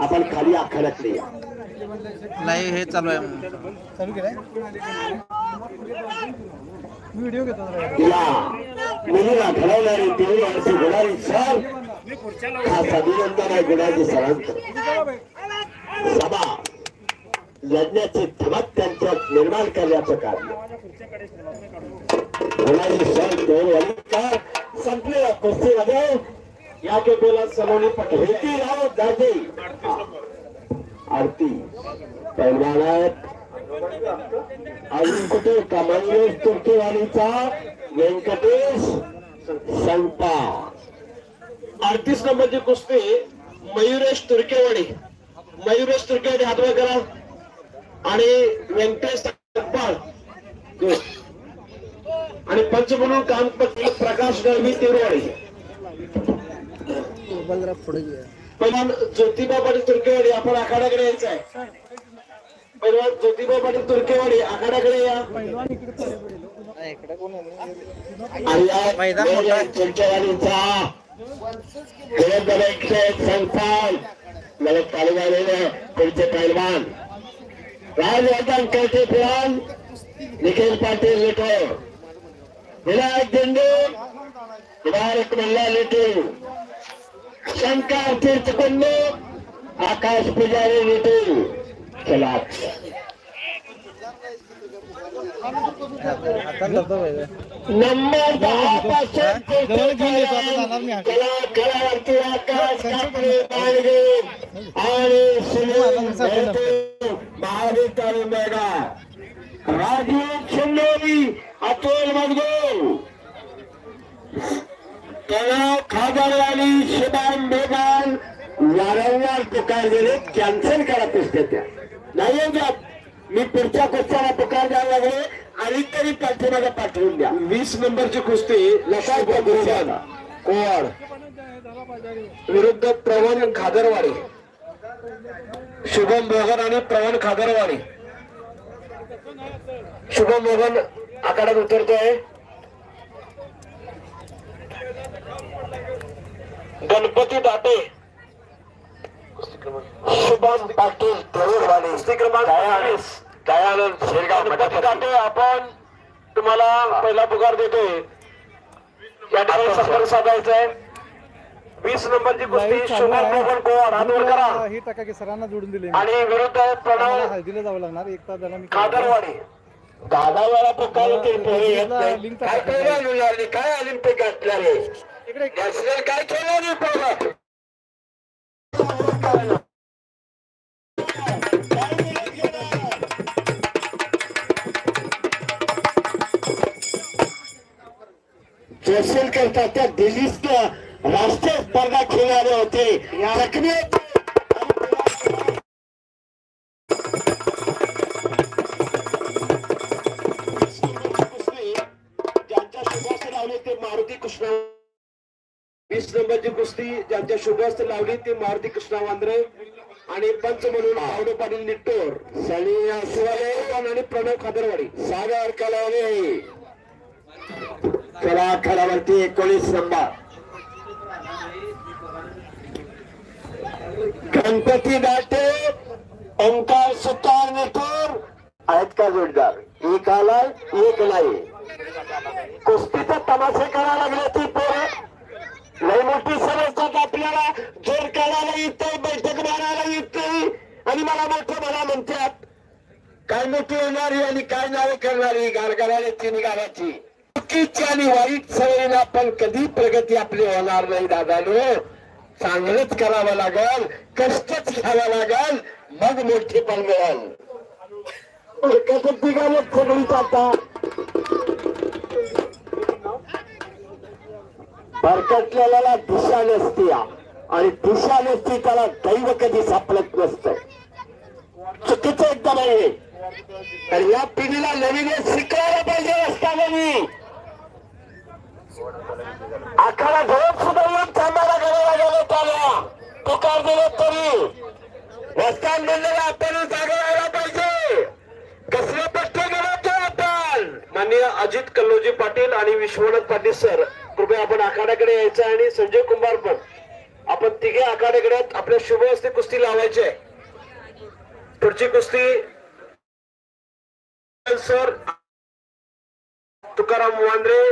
आपण खाली आखाड्यातले या लाईव्ह हे चालू आहे. म्हणून. चालू केलाय? व्हिडिओ घेतो जरा. या मुलीला घडवणारी देवी अशी गुणारी सर खास अभिनंदन आहे गुणाजी सरांचं. सभा यज्ञाची धमक त्यांच्यात निर्माण करण्याचं कार्य. गुणाजी सर देव संपलेल्या कुस्तीमध्ये या केपेला सलोनी पटेल राव दादी आरती. पैलवान अजून कुठे? कमलेश तुर्तीवाणीचा व्यंकटेश संपा. अडतीस नंबरची कुस्ती मयुरेश तुर्केवाडी. मयुरेश तुर्केवाडी हातवा करा. आणि व्यंकटेश संपाळ. आणि पंच म्हणून काम प्रकाश गळवी तिरवाडी मोबाईल जरा पुढे घे. पहिला ज्योतिबा पाटील तुर्केवाडी आपण आखाड्याकडे यायचं आहे ज्योतिबा पाटील तुर्केवाडी आखाड्याकडे या. इकडे कोण मैदान मोठं आहे. मला पुढचे राजवर्धन पुराण निखिल पाटील लिटो. विनायक दिंडे. विनायक मल्ला लिटू. शंकर तीर्थकुंड आकाश पुजारी लिटू चला आता करतो पाहिजे. नंबर दहा पासून ते जवळ घेऊन येतो, आता जाणार मी. कला कलावरती आकाश कापडे बाळगे आणि सुनील मेहते, महावितरण मेगा राजीव शिंदेरी अतुल मजगो त्याला खादरवाली शिबान बेगान वारंवार पुकार दिले कॅन्सल करा कुस्त्या त्या. नाही येऊ द्या मी पुढच्या कुस्त्याला पुकार द्यायला लागले आणि तरी पाठीमागे पाठवून द्या. वीस नंबरची कुस्ती लक्षात गुरुदादा कोवाड विरुद्ध प्रवण खादरवाडी शुभम मोहन आणि प्रवण खादरवाडी शुभम मोहन आखाड्यात उतरतोय. गणपती दाटे. शुभम पाटील दयानंद शेरगाव गणपती दाटे आपण तुम्हाला पहिला पुकार देतोय. या ठिकाणी संपर्क साधायचा आहे वीस नंबरची कुस्ती शुभम आहे. मोहन हात वर करा. हे टाका की सरांना जोडून दिले. आणि विरुद्ध प्रणव हळदीला जावं लागणार. एक तास झाला मी कादरवाडी दादा वेळा पुकार ते येत नाही काय मिळाली काय ऑलिम्पिक असणारे इकडे नॅशनल काय खेळणार जोशील करता त्या दिल्लीत राष्ट्रीय स्पर्धा खेळणारे होते. जखमी ज्यांच्या शुभास्त्र लावले ते मारुती कृष्ण. वीस नंबरची कुस्ती ज्यांच्या शुभास्त्र लावली ते मारुती कृष्णा वांद्रे. आणि पंच म्हणून आवडे पाटील निट्टोर. सनी आणि प्रणव खादरवाडी. सागर कलावले कला खेळावरती एकोणीस नंबर गणपती दाटे ओंकार सुतार नेतूर आहेत का जोडदार? एक आलाय एक नाही. कुस्तीचा तमाशे करायला लागले ती पोरं. लय मोठी समजतात आपल्याला. जोर काढायला येते बैठक मारायला येते आणि मला मोठं मला म्हणतात काय मोठी होणारी आणि काय नावे करणारी गारगाराने तिन्ही गावाची चुकीची आणि वाईट सवयीने आपण कधी प्रगती आपली होणार नाही दादानो. चांगलंच करावं लागल कष्टच घ्यावं लागल मग मोठी पण मिळेल. एकाच भरकटलेल्याला दिशा नसती आणि दिशा नसती त्याला दैव कधी सापडत नसतं. चुकीचं एकदम आहे तर या पिढीला नवीन शिकायला पाहिजे असताना मी आखाडा झोप सुद्धा येऊन थांबायला करायला गेलो त्याला पुकार दिले तरी. वस्तान दिलेला आपण जागा यायला पाहिजे. कसले पट्ट गेलो आपण. माननीय अजित कल्लोजी पाटील आणि विश्वनाथ पाटील सर कृपया आपण आखाड्याकडे यायचं आणि संजय कुंभार पण. आपण तिघे आखाड्याकडे आपल्या शुभ हस्ते कुस्ती लावायची आहे. पुढची कुस्ती सर तुकाराम वांद्रे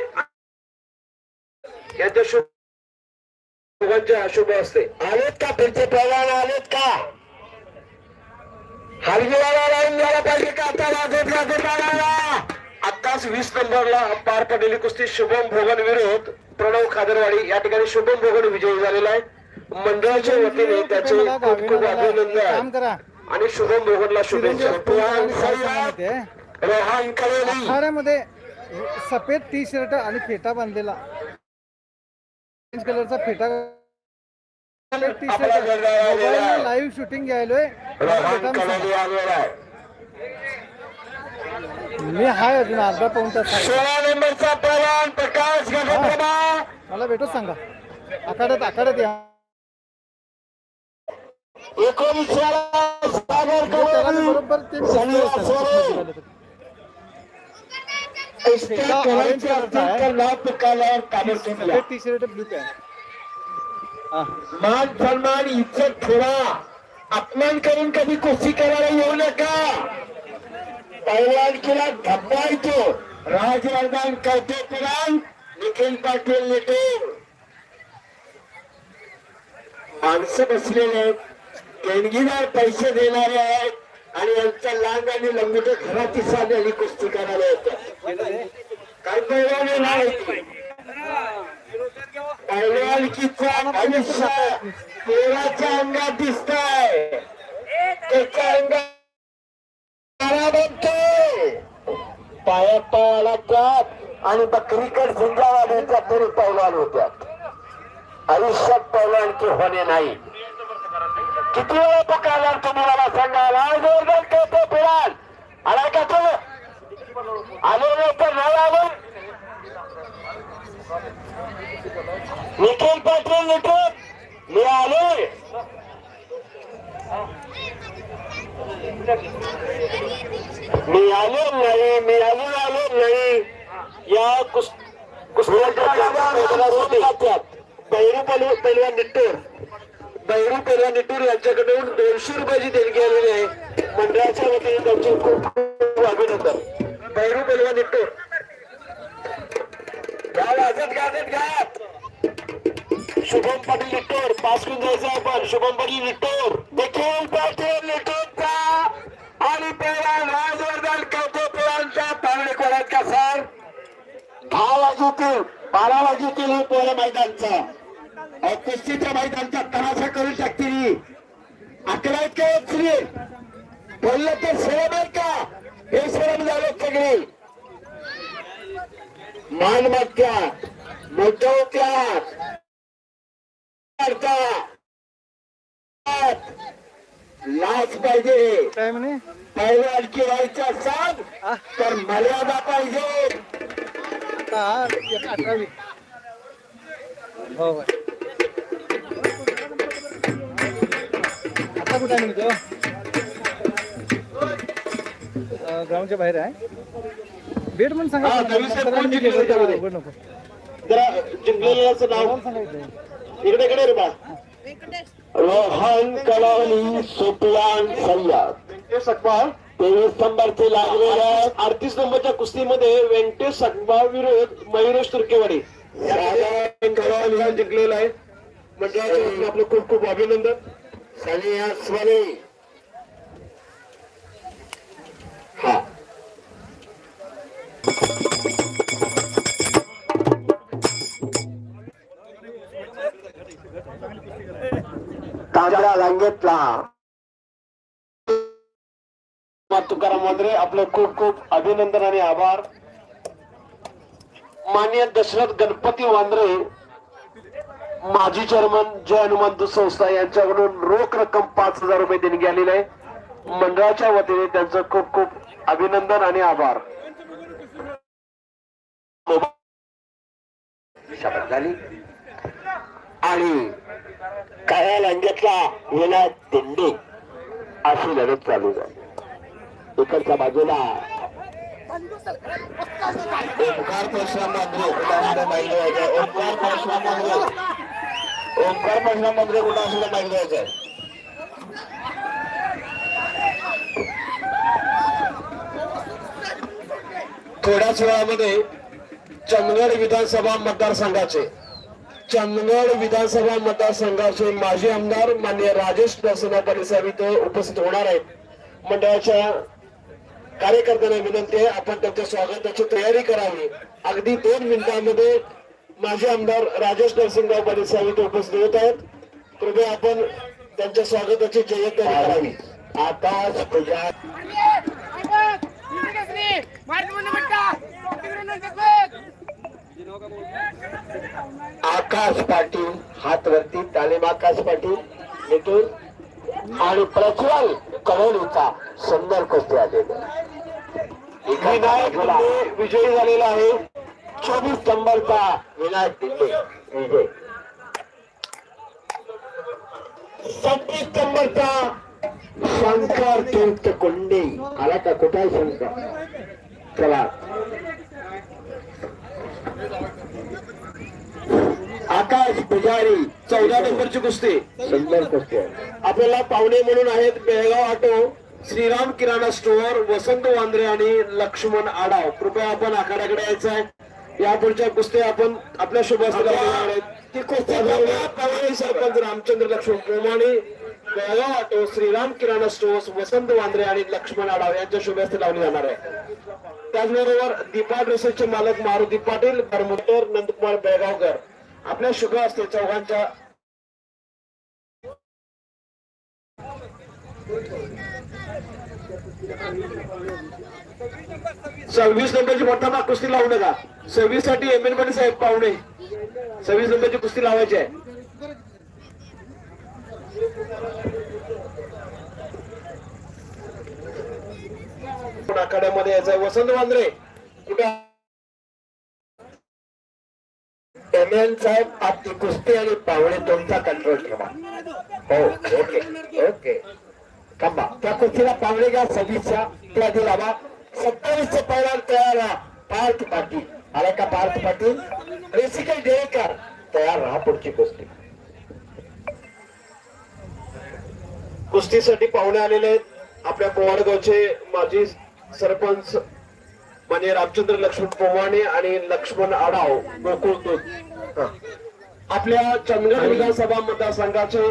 यांच्या शुभ दोघांच्या शुभ हस्ते आलेत का पुढचे पहिल्यांदा आलेत का? हलगीवाला लावून द्यायला पाहिजे का? आता लागत लागत लागायला आत्ताच वीस नंबरला पार पडलेली कुस्ती शुभम भोगन विरोध. प्रणव खादरवाडी या ठिकाणी शुभम भोगन विजयी झालेला आहे. मंडळाच्या वतीने त्याचे खूप खूप अभिनंदन. आणि शुभम भोगनला शुभेच्छा? रोहन सफेद टी शर्ट आणि फेटा बांधलेला. ऑरेंज कलरचा फेटा टी लाईव्ह शूटिंग घ्यायलोय. मी हाय अजून अर्धा पाऊन तास सोळा नंबरचा प्रकाश मला भेटूच सांगा. आखाड्यात आखाड्यात या. मी कवळी बरोबर ते टी शर्ट ब्लू पॅन्ट मान सन्मान इज्जत ठेवा अपमान करून कधी कुस्ती करायला येऊ नका पहिलवानकीला धब्बा येतो राजवर्धन कवटे पुराण निखिल पाटील निटूर माणसं बसलेले आहेत देणगीदार पैसे देणारे आहेत आणि यांचा लांग आणि लंगोटे घरात आलेली कुस्ती करायला येतात. काय पहिलवान नाही. पहिलवानकीचा आयुष्य पोराच्या अंगात दिसतंय. त्याच्या अंगात तारा बनतोय पाया पायाला जात आणि बकरीकड झिंगावाड्याच्या तरी पैलवान होत्यात. आयुष्यात पैलवानकी होणे नाही. किती वेळा पुकारला तुम्ही मला सांगा राजवर्धन करतो फिराल आला का तो आलो नाही तर नाही आलो. निखिल पाटील निखिल मी आलोय मी आलो नाही मी अजून आलो नाही. या कुस कुस्त्याच्या बैरू पैलवान पैलवान निट्टूर. बैरू पैलवान निटूर यांच्याकडून दोनशे रुपयाची देणगी आलेली आहे मंडळाच्या वतीने त्यांचे खूप खूप अभिनंदन. बैरू पैलवान निटूर. घ्या गाजत घ्यात शुभम पाटील निट्टोर पास करून जायचं आपण शुभम पाटील निट्टोर देखील पाटील निट्टोरचा आणि पहिला राजवर्धन कौतुकरांचा पावणे कोणात सर? दहा वाजूतील बारा वाजूतील हे पोरं मैदानचा. कुस्तीच्या मैदानचा तमाशा करू शकतील. अकरा आहेत का श्री बोललं तर शरम आहे का? हे शरम झालं सगळे. मालमत्यात मोठ्यात लाच पाहिजे. पहिलवानकी व्हायच्या सांग. हा? तर मर्यादा पाहिजे. अठरावी हो. आता कुठे आहे निघतो ग्राउंडच्या बाहेर आहे. बेड म्हणून सांगा. नको. जरा जिंकलेल्याचं नाव सांगायचं इकडे इकडे रे बा. रोहन कलावली सुपलान सय्यद. व्यंकटेश सकबाळ तेवीस नंबरचे लागलेले अडतीस नंबरच्या कुस्तीमध्ये व्यंकटेश सकबाळ विरोध मयुरेश तुर्केवाडी. जिंकलेला आहे. वतीने आपलं खूप खूप अभिनंदन. सानिया स्वामी हा. तांबडा रांगेतला. तुकाराम वांद्रे आपलं खूप खूप अभिनंदन आणि आभार. मान्य दशरथ गणपती वांद्रे माजी चेअरमन जय हनुमान संस्था यांच्याकडून रोख रक्कम पाच हजार रुपये देणगी आलेली आहे. मंडळाच्या वतीने त्यांचं खूप खूप अभिनंदन आणि आभार. झाली. आणि काळ्या लांग्यातला विना दिंडी अशी लढत चालू झाली. इकडच्या बाजूला ओंकार परशुराम मांजरे उदाहरण ओंकार परशुराम मांजरे ओंकार महिला मंत्री कुठं असेल तर द्यायचं आहे. थोड्याच वेळामध्ये चंदगड विधानसभा मतदारसंघाचे चंदगड विधानसभा मतदारसंघाचे माजी आमदार मान्य राजेश प्रसन्न साहेब इथे उपस्थित होणार आहेत. मंडळाच्या कार्यकर्त्यांना विनंती आहे आपण त्यांच्या स्वागताची तयारी करावी. अगदी दोन मिनिटांमध्ये माजी आमदार राजेश नरसिंहराव पाटील साहेब इथे उपस्थित होत आहेत. कृपया आपण त्यांच्या स्वागताची जय्यत तयारी करावी आकाश पूजा आकाश पाटील हात वरती तालीम आकाश पाटील नितून आणि प्रज्वल कळवलीचा सुंदर कुस्ती आलेला विनायक दिल्ले विजयी झालेला आहे. चोवीस नंबरचा विनायक दिल्ले विजय सव्वीस नंबरचा शंकर तीर्थ कुंडी. आला का कुठे आहे शंकर? चला. आकाश पुजारी चौदा नंबरची कुस्ती. सुंदर कुस्ती आपल्याला पाहुणे म्हणून आहेत बेळगाव ऑटो श्रीराम किराणा स्टोअर वसंत वांद्रे आणि लक्ष्मण आडाव कृपया आपण आखाड्याकडे यायचं आहे. या पुढच्या कुस्ती आपण आपल्या शुभ ती कुस्ती सरपंच रामचंद्र लक्ष्मण प्रोमाणे बेळगाव ऑटो श्रीराम किराणा स्टोअर्स वसंत वांद्रे आणि लक्ष्मण आडाव यांच्या शुभ हस्ते लावली जाणार आहे. त्याचबरोबर दीपा ड्रेसेसचे मालक मारुती पाटील प्रमोटर नंदकुमार बेळगावकर. आपल्या शुभ असते चौघांच्या सव्वीस नंबरची मोठा माग कुस्ती लावू नका. सव्वीससाठी एम एन साहेब पाहुणे. सव्वीस नंबरची कुस्ती लावायची आहे. आखाड्यामध्ये यायचं वसंत वांद्रे कुठे एम एन साहेब आपली कुस्ती आणि पाहुणे तुमचा कंट्रोल ठेवा. हो ओके ओके थांबा. त्या कुस्तीला पाहुणे घ्या सव्वीसच्या. त्या दिलावा सत्तावीसच्या पहिला तयार राहा. पार्थ पाटील. आला का पार्थ पाटील? रेसिकल डेकर तयार राहा पुढची कुस्ती. कुस्तीसाठी पाहुणे आलेले आहेत. आपल्या पोवाडगावचे माजी सरपंच म्हणजे रामचंद्र लक्ष्मण पोवाणे आणि लक्ष्मण आडाव गोकुळ दूध. आपल्या चंदगड विधानसभा मतदारसंघाचे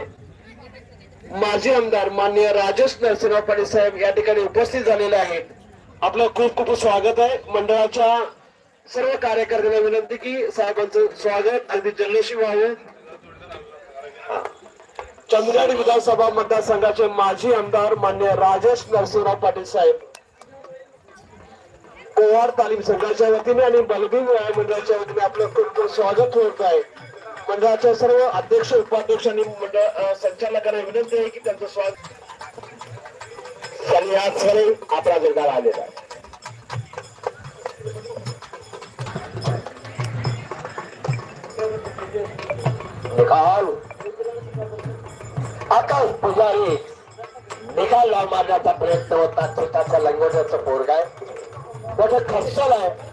माजी आमदार माननीय राजेश नरसिंह पाटील साहेब या ठिकाणी उपस्थित झालेले आहेत. आपलं खूप खूप स्वागत आहे. मंडळाच्या सर्व कार्यकर्त्यांना विनंती की साहेबांचं स्वागत. अगदी जल्लोषी व्हावं चंद्रगड विधानसभा मतदारसंघाचे माजी आमदार मान्य राजेश नरसिंहराव पाटील साहेब. पोवार तालीम संघाच्या वतीने आणि बलबीर व्यायाम मंडळाच्या वतीने आपलं खूप खूप स्वागत होत आहे. मंडळाच्या सर्व अध्यक्ष उपाध्यक्ष आणि मंडळ संचालकांना विनंती आहे की त्यांचं स्वागत सलियासरे आपला जोरदार आलेला आहे. निकाल. आकाश पुजारी. निकाल लाव मारण्याचा प्रयत्न होता. छोटासा लंगोट्याचा पोरग आहे. मोठं खस्सल आहे.